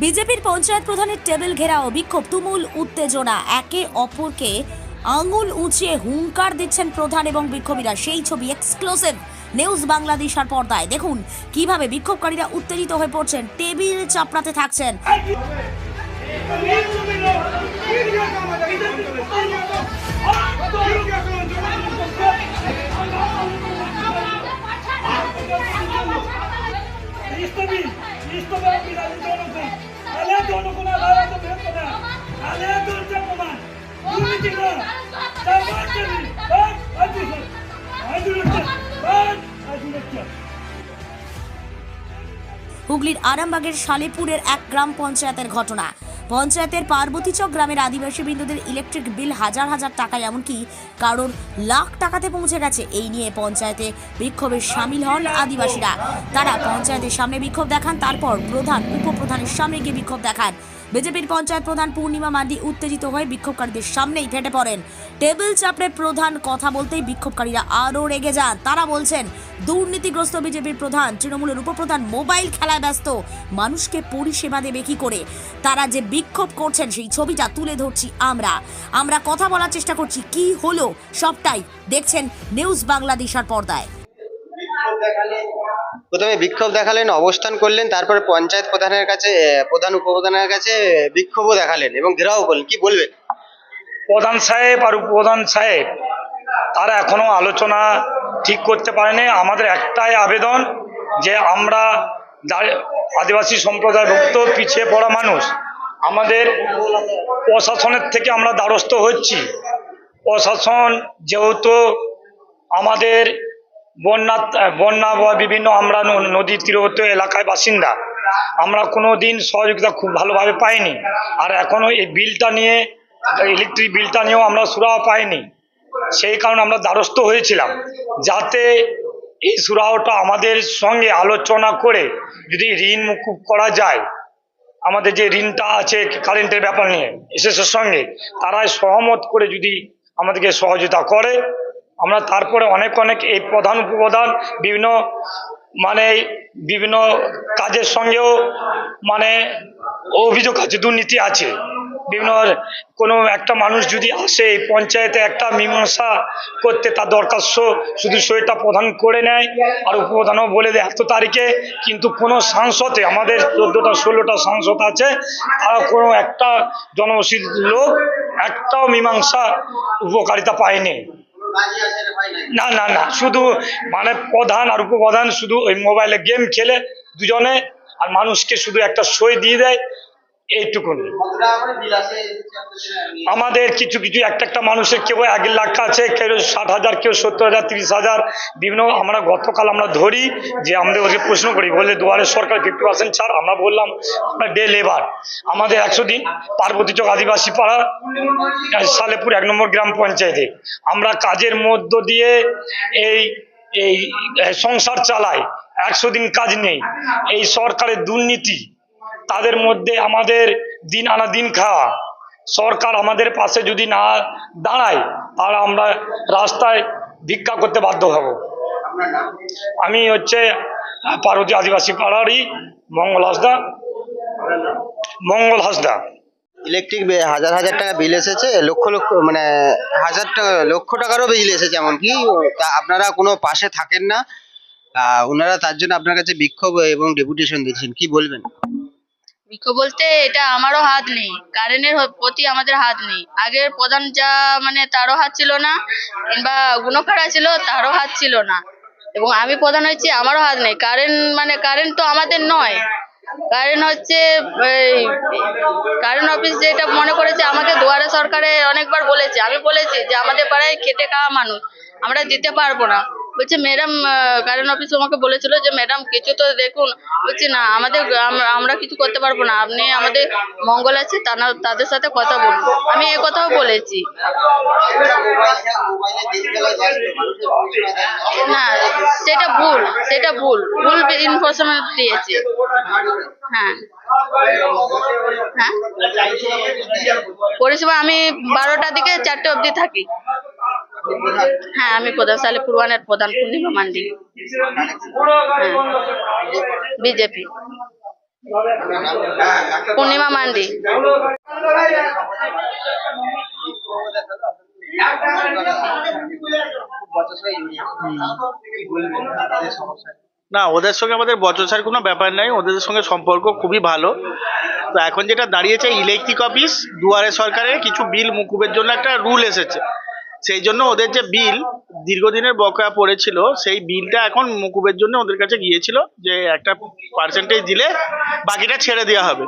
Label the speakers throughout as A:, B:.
A: বিজেপির পঞ্চায়েত প্রধানের টেবিল ঘেরা ও বিক্ষোভ তুমুল উত্তেজনা। একে অপরকে আঙুল উঁচিয়ে হুঙ্কার দিচ্ছেন প্রধান এবং বিক্ষোভীরা। সেই ছবি এক্সক্লুসিভ নিউজ বাংলাদেশ আর পর্দায় দেখুন কীভাবে বিক্ষোভকারীরা উত্তেজিত হয়ে পড়ছেন টেবিল চাপড়াতে থাকছেন. হুগলির আরামবাগের সালেপুরের এক গ্রাম পঞ্চায়েতের ঘটনা। পঞ্চায়েতের পার্বতীচক গ্রামের আদিবাসী বিন্দুদের ইলেকট্রিক বিল হাজার হাজার টাকা এমনকি কারোর লাখ টাকাতে পৌঁছে গেছে। এই নিয়ে পঞ্চায়েতে বিক্ষোভে সামিল হন আদিবাসীরা। তারা পঞ্চায়েতের সামনে বিক্ষোভ দেখান, তারপর প্রধান, উপপ্রধানের সামনে গিয়ে বিক্ষোভ দেখান। বিজেপির পঞ্চায়েত প্রধান পূর্ণিমা মান্ডি উত্তেজিত হয়ে বিক্ষোভকারীদের সামনেই ফেটে পড়েন। টেবিল চাপড়ে প্রধান কথা বলতেই বিক্ষোভকারীরা আরও রেগে যান। তারা বলছেন, দুর্নীতিগ্রস্ত বিজেপির প্রধান তৃণমূলের উপপ্রধান মোবাইল খেলায় ব্যস্ত। মানুষকে পরিষেবা দেবে কি করে? তারা যে বিক্ষোভ করছেন, সেই ছবিটা তুলে ধরছি আমরা। আমরা কথা বলার চেষ্টা করছি, কি হলো? সবটাই দেখছেন নিউজ বাংলাদেশার পর্দায়।
B: প্রথমে বিক্ষোভ দেখালেন, অবস্থান করলেন, তারপরে পঞ্চায়েত প্রধানের কাছে প্রধান উপপ্রধানের কাছে বিক্ষোভও দেখালেন এবং ঘেরাও করলেন। কি বলবেন?
C: প্রধান সাহেব আর উপপ্রধান সাহেব, তারা এখনও আলোচনা ঠিক করতে পারেনি। আমাদের একটাই আবেদন যে আমরা আদিবাসী সম্প্রদায়ভুক্ত, পিছিয়ে পড়া মানুষ, আমাদের প্রশাসনের থেকে আমরা দ্বারস্থ হচ্ছি। প্রশাসন যেহেতু আমাদের বন্যা বন্যা বা বিভিন্ন আমরা ন- নদীর তীরবর্তী এলাকায় বাসিন্দা, আমরা কোনো দিন সহযোগিতা খুব ভালোভাবে পাইনি। আর এখনও এই বিলটা নিয়ে ইলেকট্রিক বিলটা নিয়েও আমরা সুরাহ পাইনি। সেই কারণে আমরা দ্বারস্থ হয়েছিলাম। যাতে এই সুরাহটা আমাদের সঙ্গে আলোচনা করে যদি ঋণ মুকুব করা যায়, আমাদের যে ঋণটা আছে কারেন্টের ব্যাপার নিয়ে এসএসের সঙ্গে, তারাই সহমত করে যদি আমাদেরকে সহযোগিতা করে। আমরা তারপরে অনেক অনেক এই প্রধান উপপ্রধান বিভিন্ন মানে বিভিন্ন কাজের সঙ্গেও মানে অভিযোগ আছে, দুর্নীতি আছে। বিভিন্ন কোনো একটা মানুষ যদি আসে এই পঞ্চায়েতে একটা মীমাংসা করতে তার দরখাস্ত শুধু সইটা প্রদান করে নেয় আর উপপ্রধানও বলে দেয় এত তারিখে, কিন্তু কোনো সাংসদে আমাদের চোদ্দোটা, ষোলোটা সাংসদ আছে, তারা কোনো একটা জনবসিত লোক একটাও মীমাংসা উপকারিতা পায়নি। না না না, শুধু মানে প্রধান আর উপপ্রধান শুধু ওই মোবাইলে গেম খেলে দুজনে আর মানুষকে শুধু একটা সই দিয়ে দেয়। এইটুকুনি। আমাদের কিছু কিছু একটা একটা মানুষের কেউ এক লাখ আছে কেউ ষাট হাজার কেউ সত্তর হাজার তিরিশ হাজার। বিভিন্ন আমরা গতকাল আমরা ধরি যে আমাদের ওকে প্রশ্ন করি বলে দুয়ারে সরকার ফিফটি পার্সেন্ট ছাড় আমরা বললাম আমরা ডে লেবার আমাদের একশো দিন পার্বতী চক আদিবাসী পাড়া সালেপুর এক নম্বর গ্রাম পঞ্চায়েতে। আমরা কাজের মধ্য দিয়ে এই এই সংসার চালাই একশো দিন কাজ নেই। এই সরকারের দুর্নীতি তাদের মধ্যে আমাদের দিন আনা দিন খাওয়া সরকার আমাদের পাশে যদি না দাঁড়ায়, তাহলে আমরা রাস্তায় ভিক্ষা করতে বাধ্য হব। আমি হচ্ছে পার্বতী আদিবাসী পাড়ারই মঙ্গল হাসদা। মঙ্গল হাসদা।
B: ইলেকট্রিক হাজার হাজার টাকা বিল এসেছে, লক্ষ লক্ষ মানে হাজার টাকা লক্ষ টাকারও বিল এসেছে এমনকি। তা আপনারা কোনো পাশে থাকেন না। ওনারা তার জন্য আপনার কাছে বিক্ষোভ এবং ডেপুটেশন দিচ্ছেন, কি বলবেন?
D: বিক্ষোভ বলতে এটা আমারও হাত নেই কারেন্টের প্রতি আমাদের হাত নেই। আগের প্রধান যা মানে তারও হাত ছিল না, কিংবা গুণখাড়া ছিল, তারও হাত ছিল না। এবং আমি প্রধান হয়েছি, আমারও হাত নেই। কারেন্ট মানে কারেন্ট তো আমাদের নয়। কারেন্ট হচ্ছে কারেন্ট অফিস যেটা মনে করেছে, আমাকে দুয়ারে সরকারে অনেকবার বলেছে। আমি বলেছি যে আমাদের পাড়ায় খেটে খাওয়া মানুষ, আমরা দিতে পারব না। বলছে ম্যাডাম কারেন্ট অফিস আমাকে বলেছিল যে ম্যাডাম কিছু তো দেখুন। বলছি, না, আমাদের আমরা কিছু করতে পারব না। আপনি আমাদের মঙ্গল আছে তাদের সাথে কথা বলুন। আমি এ কথাও বলেছি। না, সেটা ভুল সেটা ভুল। ভুল ইনফরমেশন দিয়েছে। হ্যাঁ। হ্যাঁ? পরিষেবা, আমি বারোটা দিকে চারটে অবধি থাকি। হ্যাঁ আমি প্রধান সালেপুর ওয়ানের প্রধান পূর্ণিমা মান্ডি। বিজেপি। পূর্ণিমা মান্ডি।
E: না, ওদের সঙ্গে আমাদের বচসার কোনো ব্যাপার নাই, ওদের সঙ্গে সম্পর্ক খুবই ভালো। তো এখন যেটা দাঁড়িয়েছে ইলেকট্রিক অফিস দুয়ারে সরকারের কিছু বিল মুকুবের জন্য একটা রুল এসেছে। সেই জন্য ওদের যে বিল দীর্ঘদিনের বকেয়া পড়েছিল, সেই বিলটা এখন মুকুবের জন্য ওদের কাছে গিয়েছিল যে একটা পার্সেন্টেজ দিলে বাকিটা ছেড়ে দেওয়া হবে।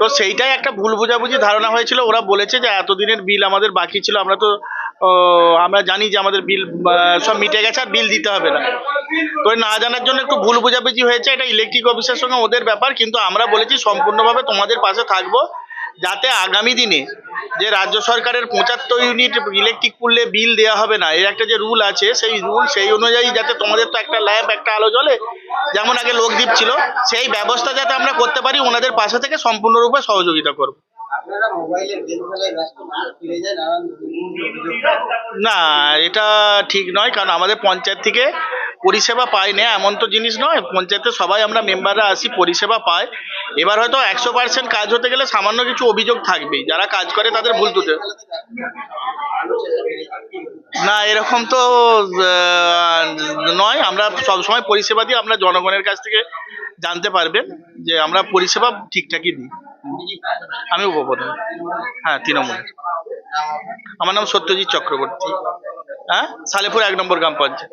E: তো সেইটাই একটা ভুল বোঝাবুঝি ধারণা হয়েছিল। ওরা বলেছে যে এতদিনের বিল আমাদের বাকি ছিল। আমরা তো আমরা জানি যে আমাদের বিল সব মিটে গেছে আর বিল দিতে হবে না। তো না জানার জন্য একটু ভুল বোঝাবুঝি হয়েছে। এটা ইলেকট্রিক অফিসের সঙ্গে ওদের ব্যাপার। কিন্তু আমরা বলেছি সম্পূর্ণভাবে তোমাদের পাশে থাকব। যাতে আগামী দিনে যে রাজ্য সরকারের পঁচাত্তর ইউনিট ইলেকট্রিক পুললে বিল দেওয়া হবে না এর একটা যে রুল আছে সেই রুল সেই অনুযায়ী যাতে তোমাদের তো একটা ল্যাম্প একটা আলো জ্বলে। যেমন আগে লোকদ্বীপ ছিল সেই ব্যবস্থা যাতে আমরা করতে পারি ওনাদের পাশে থেকে সম্পূর্ণরূপে সহযোগিতা করব। না এটা ঠিক নয় কারণ আমাদের পঞ্চায়েত থেকে পরিষেবা পাই না, এমন তো জিনিস নয়। পঞ্চায়েতে সবাই আমরা মেম্বাররা আসি, পরিষেবা পায়। এবার হয়তো একশো পার্সেন্ট কাজ হতে গেলে সামান্য কিছু অভিযোগ থাকবেই। যারা কাজ করে তাদের ভুল তুলে না, এরকম তো নয়। আমরা সবসময় পরিষেবা দিয়ে আমরা জনগণের কাছ থেকে জানতে পারবেন যে আমরা পরিষেবা ঠিকঠাকই দিই। আমি উপপ্রধান। হ্যাঁ তৃণমূল আমার নাম সত্যজিৎ চক্রবর্তী। হ্যাঁ সালেপুর এক নম্বর গ্রাম পঞ্চায়েত।